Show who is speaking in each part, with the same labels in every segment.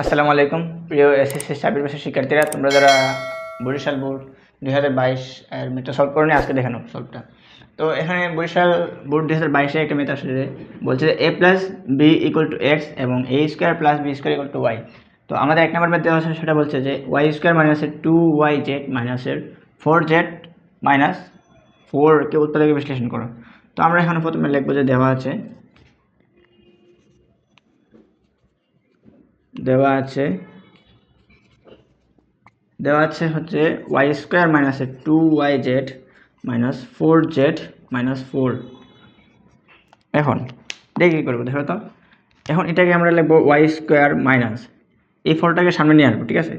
Speaker 1: আসসালামু আলাইকুম। প্রিয় এসএসসি সাবির বছর শিক্ষার্থীরা, তোমরা যারা বরিশাল বোর্ড দুই হাজার বাইশ এর মেথড সলভ করে আজকে দেখানো সলভটা তো এখানে বরিশাল বোর্ড দুই হাজার বাইশে একটা মেথড আসলে বলছে যে A plus B equal to X এবং A square plus B square equal to Y তো আমাদের এক নম্বর মেথড দেওয়া আছে, সেটা বলছে যে ওয়াই স্কোয়ার মাইনাসের টু ওয়াই জেড মাইনাসের ফোর জেড মাইনাস ফোরকে উৎপাদকে বিশ্লেষণ করো। তো আমরা এখানে প্রথমে লিখব যে দেওয়া আছে দেওয়া আছে। দেওয়া আছে হচ্ছে ওয়াই স্কোয়ার মাইনাসে two Y Z minus four Z minus four এখন, দেখি কী করব, দেখো তো। এখন এটাকে আমরা লিখব ওয়াই স্কোয়ার মাইনাস এই ফোরটাকে সামনে নিয়ে আসব, ঠিক আছে?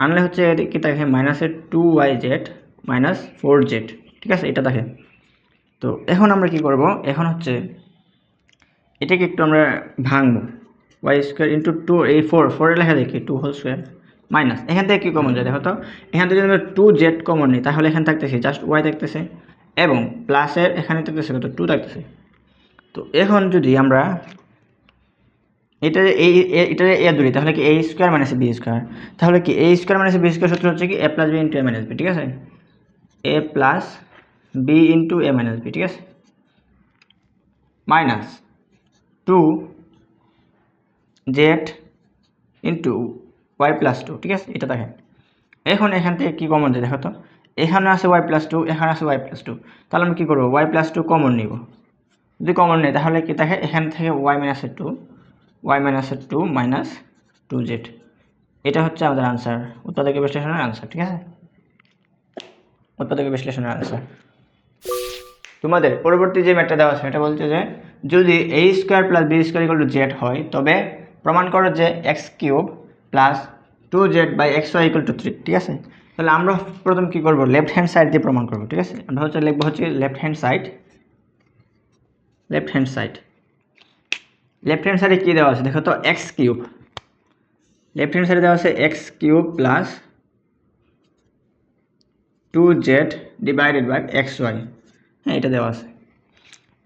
Speaker 1: আনলে হচ্ছে কি থাকে? মাইনাসের two Y Z minus four Z ঠিক আছে? এটা দেখে তো এখন আমরা কি করব? এখন হচ্ছে এটাকে একটু আমরা ভাঙবো। ওয়াই স্কোয়ার ইন্টু টু এই ফোর ফোরের লেখা দেখি টু হোল স্কোয়ার মাইনাস এখান থেকে কী কমন যায় দেখো তো? এখান থেকে আমরা টু জেড কমন নিই, তাহলে এখানে থাকতেছে জাস্ট ওয়াই থাকতেছে, এবং প্লাসের এখানে থাকতেছে কত? টু থাকতেছে। তো এখন যদি আমরা এটা এই এটা এ ধরি, তাহলে কি A square minus B square তাহলে কি A square minus B square সূত্র হচ্ছে কি? A plus B into A minus B ঠিক আছে? A plus B into A minus B ঠিক আছে? Minus two Z into Y plus two, ঠিক আছে? এটা দেখেন। এখন এখান থেকে কী কমন যায় দেখো তো? এখানে আছে ওয়াই প্লাস টু, এখানে আছে ওয়াই প্লাস টু। তাহলে আমি কী করব? ওয়াই প্লাস টু কমন নিব। যদি কমন নেই, তাহলে কি দেখে? এখান থেকে ওয়াই মাইনাসের টু, ওয়াই মাইনাসের টু মাইনাস টু জেড। এটা হচ্ছে আমাদের আনসার উৎপাদকে বিশ্লেষণের আনসার ঠিক আছে? উৎপাদকে বিশ্লেষণের আনসার তোমাদের পরবর্তী যে ম্যাটটা দেওয়া আছে এটা বলছে যে যদি a square plus b square equal z হয়, তবে প্রমাণ করো যে x cube plus two z by x y equal to three ঠিক আছে? তাহলে আমরা প্রথম কী করব? লেফট হ্যান্ড সাইড দিয়ে প্রমাণ করব, ঠিক আছে? আমরা হচ্ছে লিখব হচ্ছে left hand side left hand side left hand সাইডে কী দেওয়া আছে? দেখো তো এক্স কিউব। লেফট হ্যান্ড সাইডে দেওয়া আছে x cube plus two z divided by x y হ্যাঁ এটা দেওয়া আছে।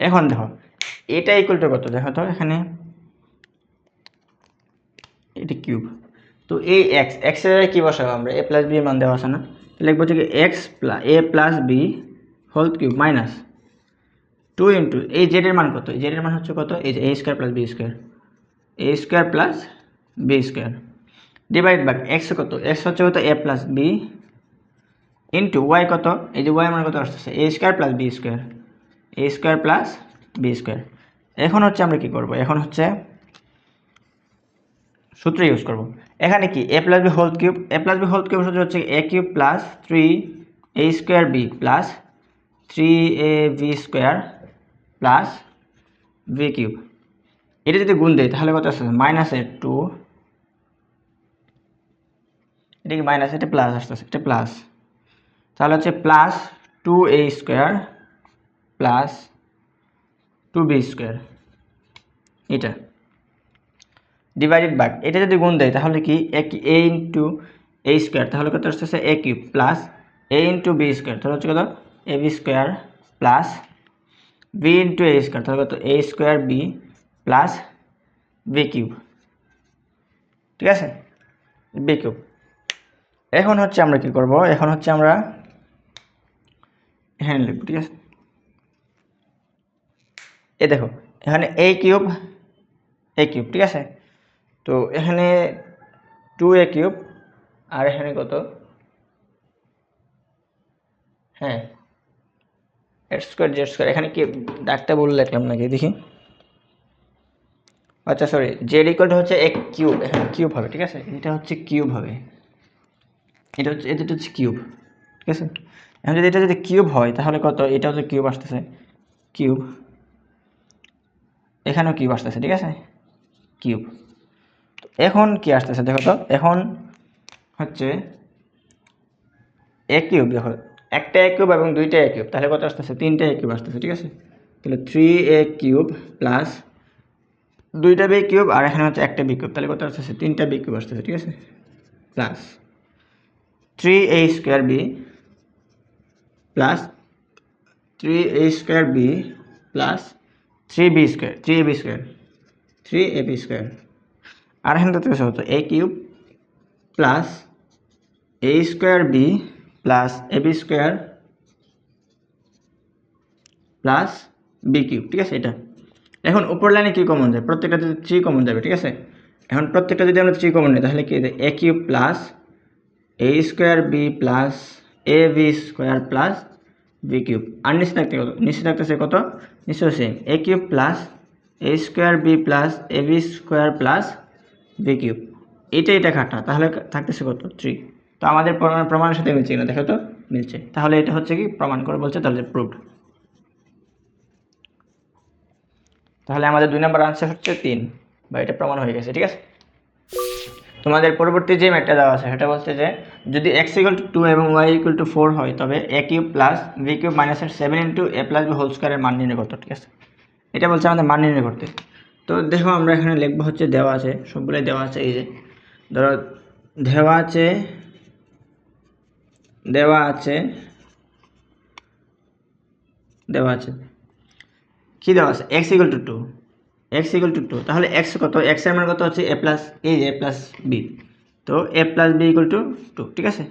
Speaker 1: এখন দেখো, এটা ইকুয়াল টু কত? দেখো তো, এখানে এটা কিউব। তো এই এক্স এক্সের কী বসাবো আমরা? এ প্লাস বি মান দেওয়া আছে না? লিখব হচ্ছে কি x plus a plus b whole cube minus two into এই জেডের মান কত? এই জেডের মান হচ্ছে কত? এই যে a square plus b square a square plus b square divide by x কত? এক্স হচ্ছে কত? A plus b into y কত? এই যে ওয়াই মান কত আসতেছে? A square plus b square a square plus b square এখন হচ্ছে আমরা কি করব? এখন হচ্ছে সূত্র ইউজ করব। এখানে কি? A plus b whole cube a plus b whole cube সূত্র হচ্ছে a cube plus three a square b plus three a b square plus b cube এটা যদি গুণ দেয় তাহলে কত আসতেছে? মাইনাস এ টু এটা কি মাইনাস এটা প্লাস আসতেছে। এটা প্লাস তাহলে হচ্ছে plus two a square plus two b square এটা। ডিভাইডেড বাই এটা যদি গুণ দেয়, তাহলে কি? এক এ ইন্টু এ স্কোয়ার তাহলে কত আসতেছে a cube plus a into b square তাহলে হচ্ছে কত? A b square plus b into a square তাহলে কত? A square b plus b cube ঠিক আছে? বি কিউব এখন হচ্ছে আমরা কি করব? এখন হচ্ছে আমরা এখানে লিখব, ঠিক আছে? এ দেখো, এখানে এ কিউব এ কিউব ঠিক আছে? তো এখানে টু এ কিউব আর এখানে কত? হ্যাঁ এক্স স্কোয়ার জেড স্কোয়ার এখানে কি ডাকটা বলে লিখলাম নাকি? দেখি। আচ্ছা সরি জেড ইকুয়াল হচ্ছে এক কিউব এখানে কিউব হবে, ঠিক আছে? এটা হচ্ছে কিউব হবে। এটা হচ্ছে এটা হচ্ছে কিউব ঠিক আছে? এখন যদি এটা যদি কিউব হয়, তাহলে কত? এটা হচ্ছে কিউব আসতেছে। কিউব এখানেও কিউব আসতেছে, ঠিক আছে? কিউব এখন কি আসতেছে দেখো তো, এখন হচ্ছে এক কিউব দেখো, একটা এক কিউব এবং দুইটা এক কিউব তাহলে কত আসতেছে? তিনটা এক কিউব আসতেছে, ঠিক আছে? তাহলে থ্রি এ কিউব প্লাস দুইটা বি কিউব আর এখানে হচ্ছে একটা বি কিউব তাহলে কত আসতেছে? তিনটা বি কিউব আসতেছে, ঠিক আছে? Plus three a square b plus three a square b plus three b square three a b square three a b square আর এখানে দেখতে হতো a cube plus a square b plus a b square plus b cube ঠিক আছে এটা? এখন উপর লাইনে কী common যায়? প্রত্যেকটা যদি থ্রি কমন যাবে, ঠিক আছে? এখন প্রত্যেকটা যদি আমরা থ্রি কমন নিই, তাহলে কি a cube plus a square b plus a b square plus b cube আর নিচে থাকতে কত? নিচে থাকতেছে কত? নিশ্চয় same a cube plus a square b plus a b square plus b cube এটা এটা খাটা তাহলে থাকতেছে কত? থ্রি তো আমাদের প্রমাণ, প্রমাণের সাথে মিলছে কিনা? দেখো তো, মিলছে। তাহলে এটা হচ্ছে কি? প্রমাণ করে বলছে, তাহলে প্রুভড তাহলে আমাদের দুই নম্বর আনসার হচ্ছে তিন। বা এটা প্রমাণ হয়ে গেছে, ঠিক আছে? তোমাদের পরবর্তী যে ম্যাটটা দেওয়া আছে, সেটা বলছে যে, যদি এক্স ইকুয়াল টু টু এবং ওয়াই ইকুয়াল টু ফোর হয়, তবে a cube plus b cube মাইনাসের seven into a plus b whole স্কোয়ারের মান নির্ণয় করতে ঠিক আছে? এটা বলছে আমাদের মান নির্ণয় করতে। তো দেখো আমরা এখানে লিখব হচ্ছে দেওয়া আছে, সবগুলোই দেওয়া আছে, এই যে। ধরো, দেওয়া আছে দেওয়া আছে দেওয়া আছে। কী দেওয়া আছে? X equal to two x equal to two তাহলে এক্স কত? এক্সের মান কত হচ্ছে? এ প্লাস এই যে এ প্লাস বি তো a plus b equal to two ঠিক আছে?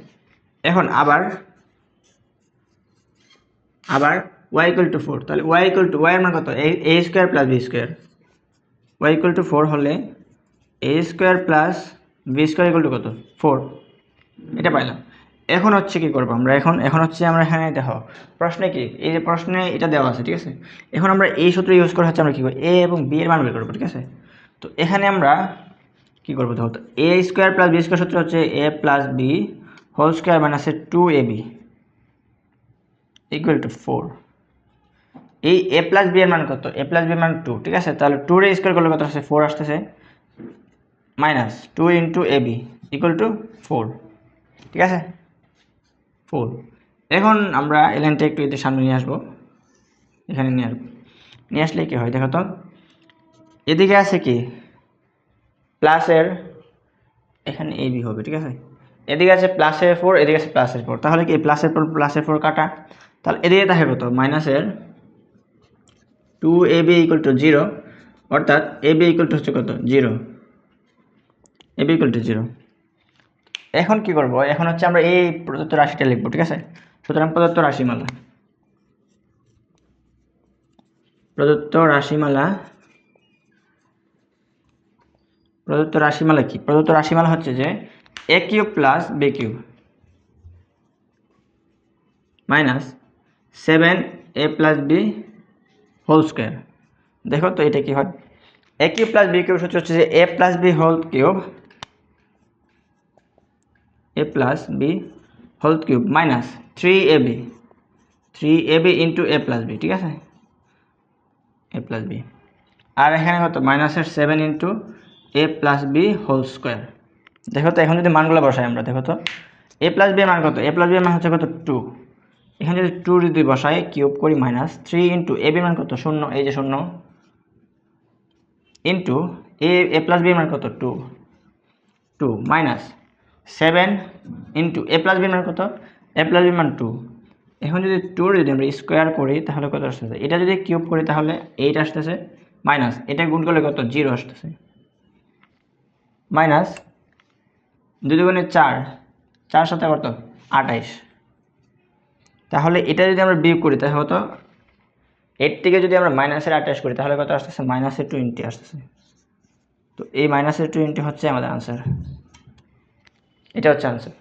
Speaker 1: এখন আবার আবার ওয়াই ইকুয়াল টু ফোর তাহলে ওয়াই ইকুয়াল টু ওয়াই এর মান কত? A square plus b square y equal to four হলে a square plus b square equal to কত? ফোর এটা পাইলাম। এখন হচ্ছে কি করব আমরা? এখন এখন হচ্ছে আমরা এখানে দেখো, প্রশ্নে কি? এই যে প্রশ্নে এটা দেওয়া আছে, ঠিক আছে? এখন আমরা এই সূত্র ইউজ করে হচ্ছে আমরা কী করব? এ এবং বি এর মান বের করব, ঠিক আছে? তো এখানে আমরা কী করব? দেখো a square plus b square সূত্র হচ্ছে a plus b whole square মাইনাসে two a b equal to four এই এ প্লাস বি এর মান কত? এ প্লাস বি মান টু ঠিক আছে? তাহলে টু রে স্কোয়ার করলে কত আসছে? ফোর আসতেছে। Minus two into a b equal to four ঠিক আছে? ফোর এখন আমরা এই লাইনটা একটু এদের সামনে নিয়ে আসব। এখানে নিয়ে আসব। নিয়ে আসলে কী হয়? দেখো তো। এদিকে আছে কি? প্লাসের এখানে এ বি হবে, ঠিক আছে? এদিকে আছে প্লাসের ফোর এদিকে আছে প্লাসের ফোর তাহলে কি প্লাসের ফোর প্লাসের ফোর কাটা? তাহলে এদিকে থাকে কত? মাইনাসের two a b equal to zero অর্থাৎ এ বি ইকুয়াল টু হচ্ছে কত? Zero a b equal to zero এখন কি করব? এখন হচ্ছে আমরা এই প্রদত্ত রাশিটা লিখব, ঠিক আছে? সুতরাং প্রদত্ত রাশিমালা। প্রদত্ত রাশিমালা। প্রদত্ত রাশিমালা কি? প্রদত্ত রাশিমালা হচ্ছে যে a cube plus b cube minus seven a plus b whole square. দেখো তো এটা কি হয়? A cube plus b cube সূত্র হচ্ছে যে a plus b whole cube a plus b whole cube minus three a b three a b into a plus b ঠিক আছে? এ প্লাস বি আর এখানে কত? মাইনাসের seven into a plus b whole square দেখো তো, এখন যদি মানগুলো বসাই আমরা, দেখো তো। এ প্লাস বি মান কত? এ প্লাস বি মান হচ্ছে কত? টু এখানে যদি টু যদি বসাই কিউব করি minus three into a b মান কত? শূন্য, এই যে শূন্য। Into a a plus b মান কত? Two two minus seven into a plus b মান কত? এ প্লাস বি মান টু এখন যদি টুর যদি আমরা স্কোয়ার করি, তাহলে কত আসতেছে? এটা যদি কিউব করি, তাহলে এইট আসতেছে। মাইনাস এটা গুণ করলে কত? জিরো আসতেছে। মাইনাস দুই চার চার সাথে কত আঠাইশ। তাহলে এটা যদি আমরা বিয়োগ করি, তাহলে হতো এর থেকে যদি আমরা মাইনাসের অ্যাটাচ করি, তাহলে কত আসতেছে? মাইনাসের টোয়েন্টি আসতেছে। তো এই মাইনাসের টোয়েন্টি হচ্ছে আমাদের আনসার এটা হচ্ছে আনসার